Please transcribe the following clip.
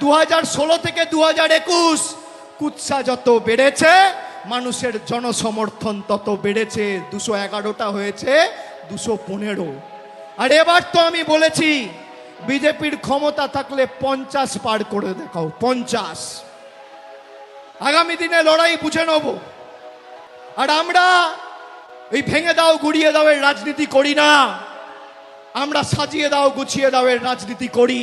দু হাজার ষোলো থেকে দু হাজার একুশ, কুৎসা যত বেড়েছে, মানুষের জনসমর্থন তত বেড়েছে। দুশো এগারোটা হয়েছে, দুশো পনেরো। আর এবার তো আমি বলেছি, বিজেপির ক্ষমতা থাকলে পঞ্চাশ পার করে দেখাও, পঞ্চাশ। আগামী দিনে লড়াই বুঝে নেব। আর আমরা এই ভেঙে দাও, গুড়িয়ে দাও রাজনীতি করি না। আমরা সাজিয়ে দাও, গুছিয়ে দাও রাজনীতি করি।